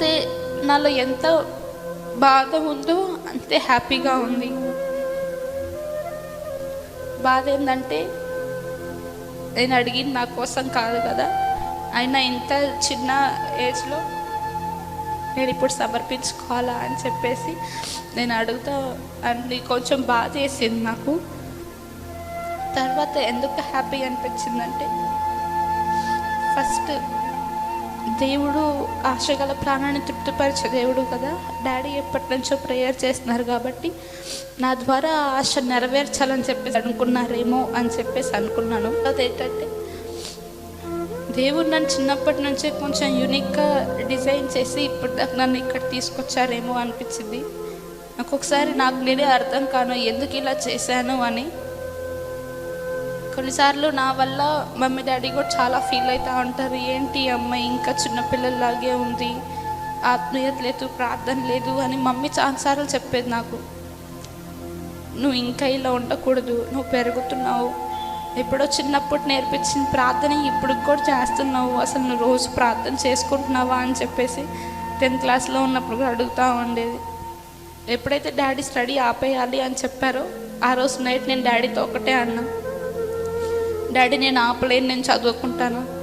చూస్తే నాలో ఎంత బాధ ఉందో అంతే హ్యాపీగా ఉంది. బాధ ఏంటంటే నేను అడిగింది నా కోసం కాదు కదా. అయినా ఇంత చిన్న ఏజ్లో నేను ఇప్పుడు సమర్పించుకోవాలా అని చెప్పేసి నేను అడుగుతా అని కొంచెం బాధ వేసింది నాకు. తర్వాత ఎందుకు హ్యాపీ అనిపించిందంటే ఫస్ట్ దేవుడు ఆశ గల ప్రాణాన్ని తృప్తిపరిచే దేవుడు కదా. డాడీ ఎప్పటి నుంచో ప్రేయర్ చేస్తున్నారు కాబట్టి నా ద్వారా ఆశ నెరవేర్చాలని చెప్పేసి అనుకున్నారేమో అని చెప్పేసి అనుకున్నాను. అదేంటంటే దేవుడు నన్ను చిన్నప్పటి నుంచే కొంచెం యూనిక్గా డిజైన్ చేసి ఇప్పుడు దాకా నన్ను ఇక్కడ తీసుకొచ్చారేమో అనిపించింది. నాకు ఒకసారి నాకు నేనే అర్థం కాను ఎందుకు ఇలా చేశాను అని కొన్నిసార్లు నా వల్ల మమ్మీ డాడీ కూడా చాలా ఫీల్ అవుతూ ఉంటారు. ఏంటి అమ్మాయి ఇంకా చిన్నపిల్లల్లాగే ఉంది. ఆత్మీయత లేదు ప్రార్థన లేదు అని మమ్మీ చాలాసార్లు చెప్పేది నాకు. నువ్వు ఇంకా ఇలా ఉండకూడదు. నువ్వు పెరుగుతున్నావు. ఎప్పుడో చిన్నప్పుడు నేర్పించిన ప్రార్థన ఇప్పుడు కూడా చేస్తున్నావు. అసలు నువ్వు రోజు ప్రార్థన చేసుకుంటున్నావా? అని చెప్పేసి టెన్త్ క్లాస్లో ఉన్నప్పుడు కూడా అడుగుతూ ఉండేది. ఎప్పుడైతే డాడీ స్టడీ ఆపేయాలి అని చెప్పారో ఆ రోజు నైట్ నేను డాడీతో ఒకటే అన్నా. డాడీ నేను ఆపలేను నేను చదువుకుంటాను.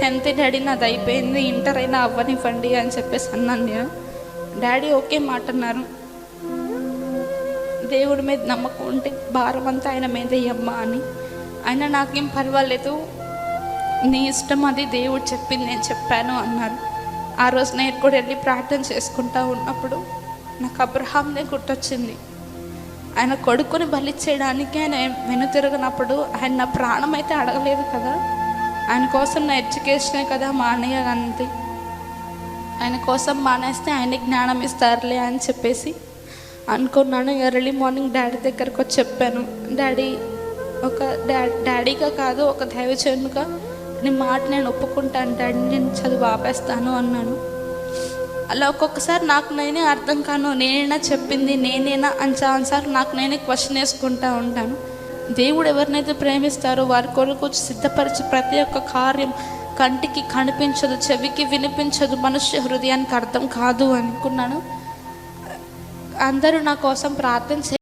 టెన్త్ డాడీ నాది అయిపోయింది. ఇంటర్ అయినా అవ్వనివ్వండి అని చెప్పేసి అన్నాను నేను. డాడీ ఓకే మాట అన్నారు. దేవుడి మీద నమ్మకం ఉంటే భారం అంతా ఆయన మీద అమ్మా అని. ఆయన నాకేం పర్వాలేదు. నీ ఇష్టం అది దేవుడు చెప్పింది నేను చెప్పాను అన్నారు. ఆ రోజు నేను కూడా వెళ్ళి ప్రార్థన చేసుకుంటా ఉన్నప్పుడు నాకు అబ్రహాంనే గుర్తొచ్చింది. ఆయన కొడుకుని బలిచ్చేయడానికి ఆయన వెనుతిరగనప్పుడు ఆయన నా ప్రాణం అయితే అడగలేదు కదా. ఆయన కోసం నా ఎడ్యుకేషనే కదా మానేయాలంతే ఆయన కోసం మానేస్తే ఆయన జ్ఞానం ఇస్తారులే అని చెప్పేసి అనుకున్నాను. ఎర్లీ మార్నింగ్ డాడీ దగ్గరకు వచ్చి చెప్పాను. డాడీ ఒక డా డాడీగా కాదు ఒక దైవచనుగా నీ మాట నేను ఒప్పుకుంటాను. డాడీ నేను చదువు ఆపేస్తాను అన్నాను. అలా ఒక్కొక్కసారి నాకు నేనే అర్థం కాను నేనైనా చెప్పింది నేనేనా అని చాలాసార్లు నాకు నేనే క్వశ్చన్ వేసుకుంటా ఉంటాను. దేవుడు ఎవరినైతే ప్రేమిస్తారో వారి కొరకు సిద్ధపరిచి ప్రతి ఒక్క కార్యం కంటికి కనిపించదు చెవికి వినిపించదు మనుష్య హృదయానికి అర్థం కాదు అనుకున్నాను. అందరూ నా కోసం ప్రార్థన చే